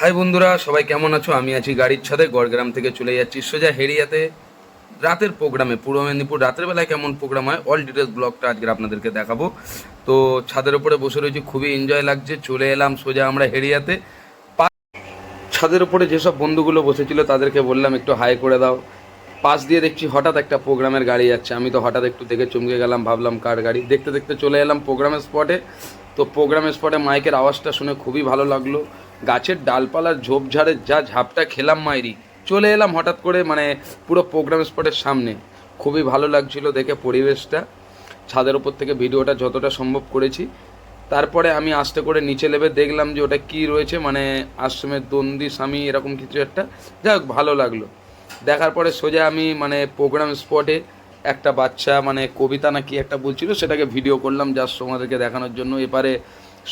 High বন্ধুরা, সবাই কেমন আছো? আমি আছি গাড়ির ছাদে, গড়গ্রাম থেকে চলে যাচ্ছি সোজা হেরিয়াতে। রাতের প্রোগ্রামে, পূর্ব মেদিনীপুর রাতের বেলায় কেমন প্রোগ্রাম হয় অল ডিটেলস ব্লগটা আজকে আপনাদেরকে দেখাবো। তো ছাদের উপরে বসে রয়েছি, খুবই এনজয় লাগছে, চলে এলাম সোজা আমরা হেরিয়াতে। ছাদের উপরে যেসব বন্ধুগুলো বসেছিল, তাদেরকে বললাম, একটু হাই করে দাও। পাশ দিয়ে দেখছি হঠাৎ একটা প্রোগ্রামের গাড়ি যাচ্ছে। আমি তো হঠাৎ একটু দেখে চমকে গেলাম, ভাবলাম, কার গাড়ি? দেখতে দেখতে চলে এলাম প্রোগ্রামের স্পটে তো প্রোগ্রামের স্পটে মাইকের আওয়াজটা শুনে খুবই ভালো লাগল। গাছের ডালপালার ঝোপঝাড়ের যা ঝাপটা খেলাম মাইরি। চলে এলাম হঠাৎ করে মানে পুরো প্রোগ্রাম স্পটের সামনে। খুবই ভালো লাগছিল দেখে পরিবেশটা। ছাদের ওপর থেকে ভিডিওটা যতটা সম্ভব করেছি। তারপরে আমি আস্তে করে নিচে নেবে দেখলাম যে ওটা কি রয়েছে মানে আশ্রমের দন্দি, স্বামী, এরকম কিছু একটা। যাই হোক, ভালো লাগল। দেখার পরে সোজা আমি মানে প্রোগ্রাম স্পটে একটা বাচ্চা মানে কবিতা না কি একটা বলছিল, সেটাকে ভিডিও করলাম জাস্ট তোমাদেরকে দেখানোর জন্য। এপারে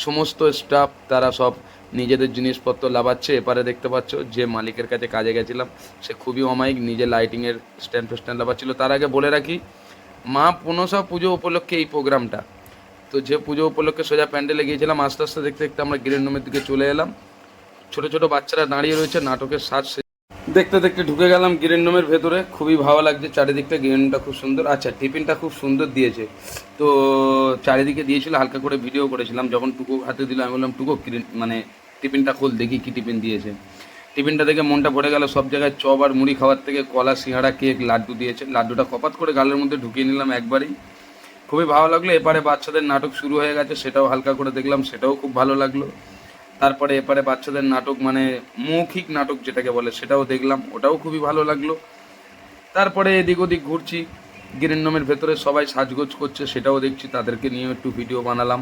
সমস্ত স্টাফ তারা সব নিজেদের জিনিসপত্র লাভাচ্ছে। এপারে দেখতে পাচ্ছ যে মালিকের কাছে কাজে গেছিলাম, সে খুবই অমায়িক, নিজে লাইটিংয়ের স্ট্যান্ড ফ্যান্ড লাভাচ্ছিল। তার আগে বলে রাখি, মা পনসা পুজো উপলক্ষে এই প্রোগ্রামটা। তো যে পুজো উপলক্ষে সোজা প্যান্ডেলে গিয়েছিলাম, আস্তে আস্তে দেখতে দেখতে আমরা গ্রিন রুমের দিকে চলে এলাম। ছোট ছোট বাচ্চারা দাঁড়িয়ে রয়েছে, নাটকের সাজ দেখতে দেখতে ঢুকে গেলাম গ্রিন রুমের ভেতরে। খুবই ভালো লাগছে, চারিদিকটা গ্রিন রুমটা খুব সুন্দর। আচ্ছা টিফিনটা খুব সুন্দর দিয়েছে। তো চারিদিকে দিয়েছিল, হালকা করে ভিডিও করেছিলাম। যখন টুকু হাতে দিল, আমি বললাম, টুকু মানে টিফিনটা খোল, দেখি কি টিফিন দিয়েছে। টিফিনটা দেখে মনটা ভরে গেল, সব জায়গায় চপ আর মুড়ি খাওয়ার থেকে কলা, সিঙ্গাড়া, কেক, লাড্ডু দিয়েছে। লাড্ডুটা কপাত করে গালের মধ্যে ঢুকিয়ে নিলাম একবারই। খুবই ভালো লাগল। এপারে বাচ্চাদের নাটক শুরু হয়ে গেছে, সেটাও হালকা করে দেখলাম, সেটাও খুব ভালো লাগল। তারপরে এপারে বাচ্চাদের নাটক মানে মৌখিক নাটক যেটাকে বলে, সেটাও দেখলাম, ওটাও খুবই ভালো লাগল। তারপরে এদিক ওদিক ঘুরছি, গিরিন্নমের ভেতরে সবাই সাজগোজ করছে, সেটাও দেখছি, তাদেরকে নিয়ে একটু ভিডিও বানালাম।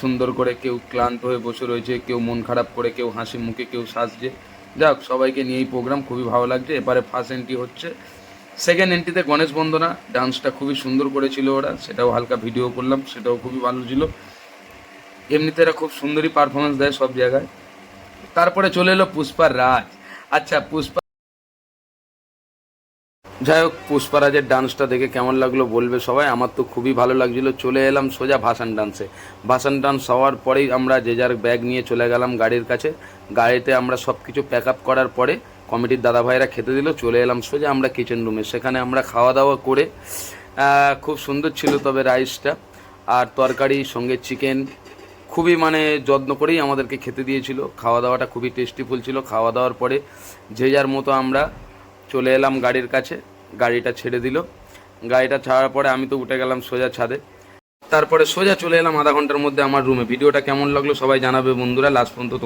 সুন্দর করে কেউ ক্লান্ত হয়ে বসে রয়েছে, কেউ মন খারাপ করে, কেউ হাসি মুখে, কেউ সাজছে। যাক, সবাইকে নিয়ে এই প্রোগ্রাম খুবই ভালো লাগছে এবারে ফার্স্ট এন্ট্রি হচ্ছে। সেকেন্ড এন্ট্রিতে গণেশ বন্দনা ডান্সটা খুবই সুন্দর করেছিল ওরা, সেটাও হালকা ভিডিও করলাম, সেটাও খুবই ভালো ছিল। এমনিতে এরা খুব সুন্দরই পারফরমেন্স দেয় সব জায়গায়। তারপরে চলে এলো পুষ্পার রাজ। আচ্ছা পুষ্পা যাই হোক পুষ্পারাজের ডান্সটা দেখে কেমন লাগল বলবে সবাই। আমার তো খুবই ভালো লাগছিল। চলে এলাম সোজা ভাসান ডান্সে ভাসান ডান্স হওয়ার পরেই আমরা যে যার ব্যাগ নিয়ে চলে গেলাম গাড়ির কাছে। গাড়িতে আমরা সব কিছু প্যাক আপ করার পরে কমিটির দাদা ভাইরা খেতে দিল। চলে এলাম সোজা আমরা কিচেন রুমে সেখানে আমরা খাওয়া দাওয়া করে খুব সুন্দর ছিল তবে রাইসটা আর তরকারি, সঙ্গে চিকেন খুবই মানে যত্ন করেই আমাদেরকে খেতে দিয়েছিল। খাওয়া দাওয়াটা খুবই টেস্টিফুল ছিল। খাওয়া দাওয়ার পরে যে যার মতো আমরা চলে এলাম গাড়ির কাছে। গাড়িটা ছেড়ে দিল। গাড়িটা ছাড়ার পরে আমি তো উঠে গেলাম সোজা ছাদে। তারপরে সোজা চলে এলাম আধা ঘণ্টার মধ্যে আমার রুমে ভিডিওটা কেমন লাগল সবাই জানাবে বন্ধুরা। লাস্ট পর্যন্ত তোমার